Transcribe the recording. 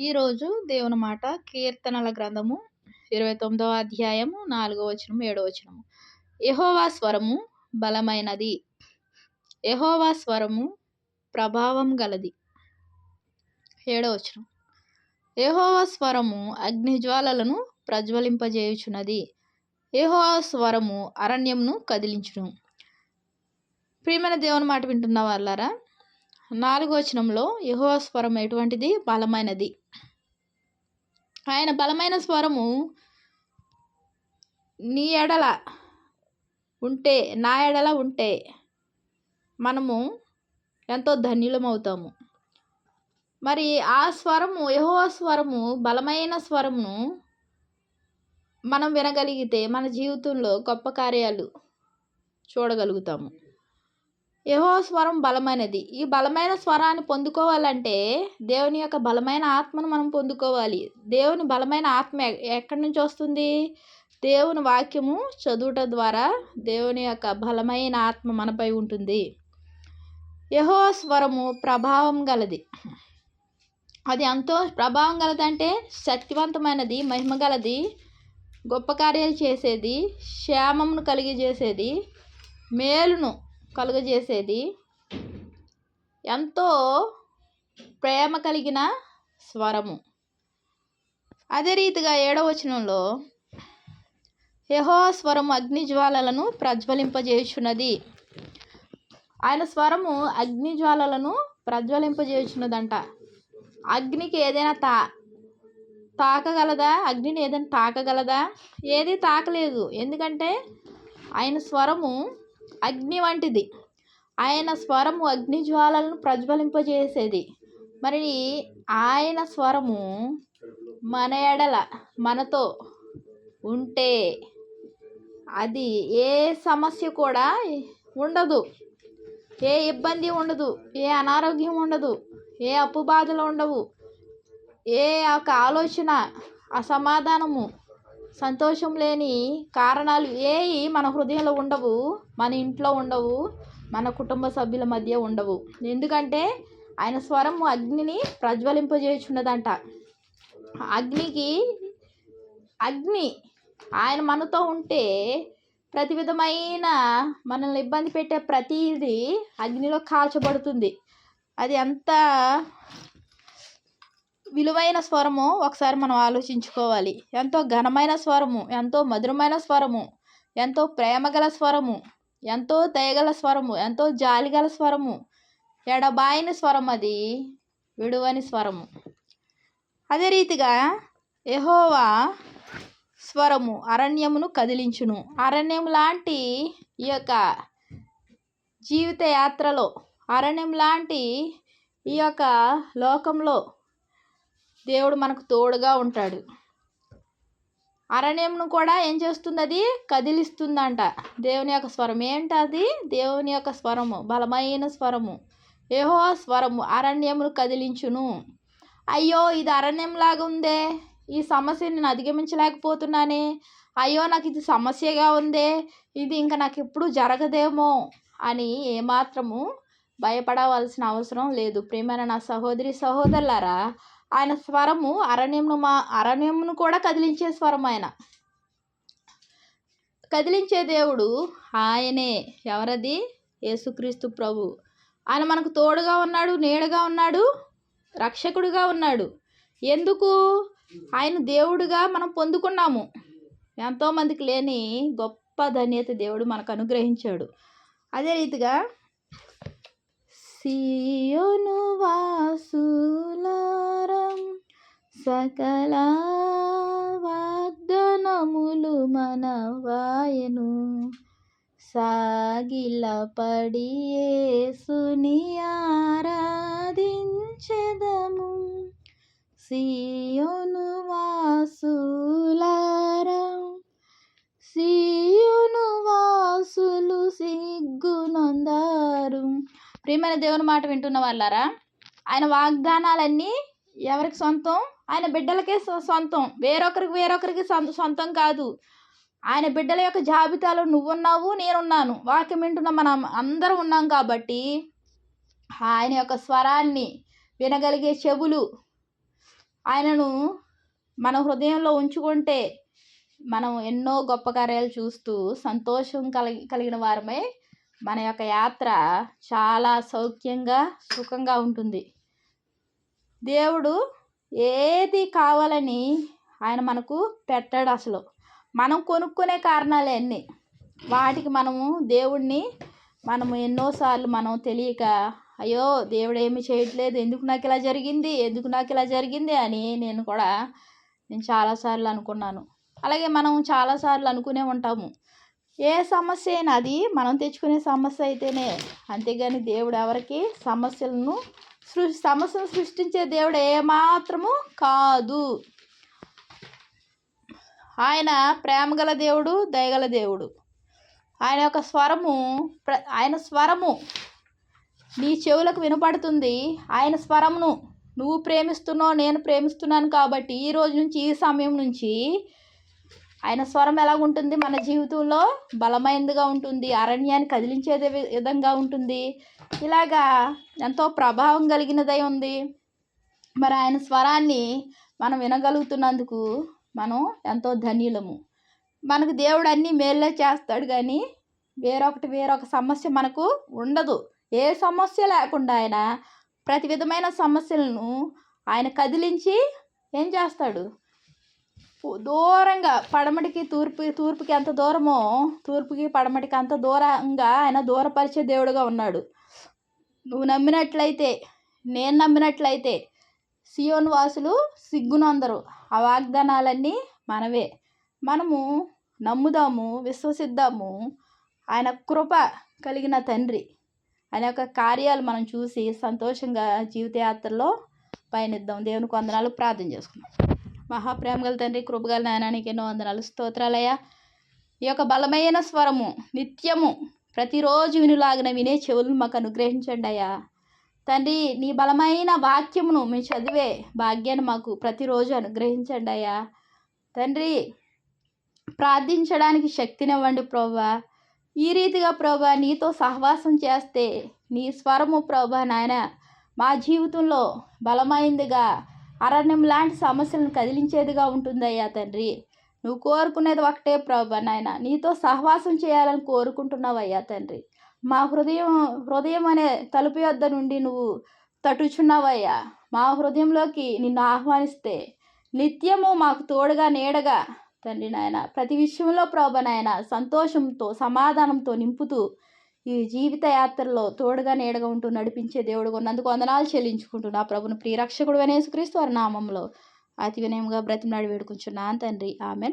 ఈరోజు దేవుని మాట కీర్తనల గ్రంథము ఇరవై తొమ్మిదవ అధ్యాయము నాలుగో వచనము ఏడో వచనము. యహోవా స్వరము బలమైనది. యహోవా స్వరము ప్రభావం గలది. ఏడో వచనం. యహోవా స్వరము అగ్నిజ్వాలలను ప్రజ్వలింపజేయుచున్నది. యహోవా స్వరము అరణ్యంను కదిలించును. ప్రియమైన దేవుని మాట వింటున్న వాళ్ళారా నాలుగోచనంలో యహోవా స్వరం ఎటువంటిది? బలమైనది. ఆయన బలమైన స్వరము నీ ఎడల ఉంటే నా ఎడల ఉంటే మనము ఎంతో ధన్యులమవుతాము. మరి ఆ స్వరము యహో స్వరము బలమైన స్వరమును మనం వినగలిగితే మన జీవితంలో గొప్ప కార్యాలు చూడగలుగుతాము. యహో స్వరం బలమైనది. ఈ బలమైన స్వరాన్ని పొందుకోవాలంటే దేవుని యొక్క బలమైన ఆత్మను మనం పొందుకోవాలి. దేవుని బలమైన ఆత్మ ఎక్కడి నుంచి వస్తుంది? దేవుని వాక్యము చదువుట ద్వారా దేవుని యొక్క బలమైన ఆత్మ మనపై ఉంటుంది. యహో స్వరము ప్రభావం గలది. అది ఎంతో ప్రభావం గలదంటే శక్తివంతమైనది మహిమ గలది గొప్ప కార్యాలు చేసేది క్షేమమును కలిగజేసేది మేలును కలుగజేసేది. ఎంతో ప్రేమ కలిగిన స్వరము. అదే రీతిగా ఏడవ వచనంలో యహో స్వరము అగ్నిజ్వాలలను ప్రజ్వలింపజేయుచున్నది. ఆయన స్వరము అగ్నిజ్వాలలను ప్రజ్వలింపజేయుచున్నదంట. అగ్నికి ఏదైనా తా తాకగలదా? అగ్నిని ఏదైనా తాకగలదా? ఏది తాకలేదు. ఎందుకంటే ఆయన స్వరము అగ్ని వంటిది. ఆయన స్వరము అగ్ని జ్వాలలను ప్రజ్వలింపజేసేది. మరి ఆయన స్వరము మన ఎడల మనతో ఉంటే అది ఏ సమస్య కూడా ఉండదు. ఏ ఇబ్బంది ఉండదు. ఏ అనారోగ్యం ఉండదు. ఏ అప్పు బాధలు ఉండవు. ఏ ఒక ఆలోచన అసమాధానము సంతోషం లేని కారణాలు ఏవి మన హృదయంలో ఉండవు మన ఇంట్లో ఉండవు మన కుటుంబ సభ్యుల మధ్య ఉండవు. ఎందుకంటే ఆయన స్వరం అగ్నిని ప్రజ్వలింపజేయుచున్నదంట. అగ్నికి అగ్ని ఆయన మనతో ఉంటే ప్రతి విధమైన మనల్ని ఇబ్బంది పెట్టే ప్రతిదీ అగ్నిలో కాల్చబడుతుంది. అది ఎంత విలువైన స్వరము ఒకసారి మనం ఆలోచించుకోవాలి. ఎంతో ఘనమైన స్వరము ఎంతో మధురమైన స్వరము ఎంతో ప్రేమగల స్వరము ఎంతో దయగల స్వరము ఎంతో జాలిగల స్వరము ఎడబాయిన స్వరం అది విడువని స్వరము. అదే రీతిగా యహోవా స్వరము అరణ్యమును కదిలించును. అరణ్యం లాంటి ఈ యొక్క జీవిత యాత్రలో అరణ్యం లాంటి ఈ యొక్క లోకంలో దేవుడు మనకు తోడుగా ఉంటాడు. అరణ్యంను కూడా ఏం చేస్తుంది అది కదిలిస్తుందంట. దేవుని యొక్క స్వరం ఏంటది? దేవుని యొక్క స్వరము. బలమైన స్వరము. ఏహో స్వరము. అరణ్యమును కదిలించును. అయ్యో ఇది అరణ్యంలాగా ఉందే? ఈ సమస్యని నేను అధిగమించలేకపోతున్నానే? అయ్యో నాకు ఇది సమస్యగా ఉందే? ఇది ఇంకా నాకు ఎప్పుడు జరగదేమో? అని ఏమాత్రము భయపడవలసిన అవసరం లేదు. ప్రేమైన నా సహోదరి సహోదరులారా ఆయన స్వరము అరణ్యమును మా అరణ్యమును కూడా కదిలించే స్వరం ఆయన. కదిలించే దేవుడు ఆయనే ఎవరది? యేసుక్రీస్తు ప్రభు. ఆయన మనకు తోడుగా ఉన్నాడు నీడగా ఉన్నాడు రక్షకుడుగా ఉన్నాడు. ఎందుకు? ఆయన దేవుడుగా మనం పొందుకున్నాము. ఎంతోమందికి లేని గొప్ప ధన్యత దేవుడు మనకు అనుగ్రహించాడు. అదే రీతిగా సియోను వాసులారా సకల వాగ్దనములు మనవాయను. సాగిల పడి సుని ఆరాధించెదము. సియోను వాసులారం. సియోను వాసులు సిగ్గునందారు ప్రియమైన దేవుని మాట వింటున్న వాళ్ళారా ఆయన వాగ్దానాలన్నీ ఎవరికి సొంతం? ఆయన బిడ్డలకే సొంతం. వేరొకరికి వేరొకరికి సొంతం కాదు. ఆయన బిడ్డల యొక్క జాబితాలో నువ్వున్నావు నేనున్నాను. వాక్యం వింటున్న మనం అందరం ఉన్నాం కాబట్టి ఆయన యొక్క స్వరాన్ని వినగలిగే చెవులు ఆయనను మన హృదయంలో ఉంచుకుంటే మనం ఎన్నో గొప్ప కార్యాలు చూస్తూ సంతోషం కలిగి కలిగిన వారమే మన యొక్క యాత్ర చాలా సౌఖ్యంగా సుఖంగా ఉంటుంది. దేవుడు ఏది కావాలని ఆయన మనకు పెట్టాడు అసలు. మనం కొనుక్కునే కారణాలే అన్నీ. వాటికి మనము దేవుడిని మనము ఎన్నోసార్లు మనం తెలియక అయ్యో దేవుడు ఏమి చేయట్లేదు ఎందుకు నాకు ఇలా జరిగింది ఎందుకు నాకు ఇలా జరిగింది అని నేను కూడా నేను చాలాసార్లు అనుకున్నాను. అలాగే మనం చాలాసార్లు అనుకునే ఉంటాము. ఏ సమస్య అయినా అది మనం తెచ్చుకునే సమస్య అయితేనే. అంతేగాని దేవుడు ఎవరికి సమస్యలను సృ సమస్యను సృష్టించే దేవుడు ఏమాత్రము కాదు. ఆయన ప్రేమగల దేవుడు దయగల దేవుడు. ఆయన యొక్క స్వరము ప్ర ఆయన స్వరము నీ చెవులకు వినపడుతుంది. ఆయన స్వరమును నువ్వు ప్రేమిస్తున్నావు నేను ప్రేమిస్తున్నాను కాబట్టి ఈ రోజు నుంచి ఈ సమయం నుంచి ఆయన స్వరం ఎలాగుంటుంది? మన జీవితంలో బలమైనదిగా ఉంటుంది. అరణ్యాన్ని కదిలించే విధంగా ఉంటుంది. ఇలాగా ఎంతో ప్రభావం కలిగినదై ఉంది. మరి ఆయన స్వరాన్ని మనం వినగలుగుతున్నందుకు మనం ఎంతో ధన్యులము. మనకు దేవుడు అన్నీ మేలే చేస్తాడు కానీ వేరొకటి వేరొక సమస్య మనకు ఉండదు. ఏ సమస్య లేకుండా ఆయన ప్రతి విధమైన సమస్యలను ఆయన కదిలించి ఏం చేస్తాడు? దూరంగా పడమటికి తూర్పు తూర్పుకి ఎంత దూరమో తూర్పుకి పడమటికి అంత దూరంగా ఆయన దూరపరిచే దేవుడుగా ఉన్నాడు. నువ్వు నమ్మినట్లయితే నేను నమ్మినట్లయితే సియోన్ వాసులు సిగ్గునందరు. ఆ వాగ్దానాలన్నీ మనవే. మనము నమ్ముదాము విశ్వసిద్దాము. ఆయన కృప కలిగిన తండ్రి. ఆయన యొక్క కార్యాలు మనం చూసి సంతోషంగా జీవితయాత్రలో పయనిద్దాం. దేవునికి వందనాలు ప్రార్థన చేసుకున్నాం మహాప్రేమగల తండ్రి కృపగల నాయనానికి ఎన్నో వందనాలు. స్తోత్రాలయ ఈ యొక్క బలమైన స్వరము నిత్యము ప్రతిరోజు వినులాగిన వినే చెవులను మాకు అనుగ్రహించండి అయ్యా. తండ్రి నీ బలమైన వాక్యమును మీ చదివే భాగ్యాన్ని మాకు ప్రతిరోజు అనుగ్రహించండి అయ్యా. తండ్రి ప్రార్థించడానికి శక్తినివ్వండి ప్రభా. ఈ రీతిగా ప్రభా నీతో సహవాసం చేస్తే నీ స్వరము ప్రభా నాయన మా జీవితంలో బలమైందిగా అరణ్యం లాంటి సమస్యలను కదిలించేదిగా ఉంటుందయ్యా తండ్రి. నువ్వు కోరుకునేది ఒకటే ప్రభా నాయన. నీతో సహవాసం చేయాలని కోరుకుంటున్నావయ్యా తండ్రి. మా హృదయం హృదయం అనే తలుపు వద్ద నుండి నువ్వు తటుచున్నావయ్యా. మా హృదయంలోకి నిన్ను ఆహ్వానిస్తే నిత్యము మాకు తోడుగా నీడగా తండ్రి నాయన. ప్రతి విషయంలో ప్రభు నాయన సంతోషంతో సమాధానంతో నింపుతూ ఈ జీవిత యాత్రలో తోడుగా నీడగా ఉంటూ నడిపించే దేవుడు ఉన్నందుకు వందనాలు చెల్లించుకుంటున్నా. ప్రభును ప్రియరక్షకుడు అనేసుక్రీస్తు వారి నామంలో అతి వినయంగా బ్రతిమలాడి వేడుకుంటున్నాను తండ్రి ఆమె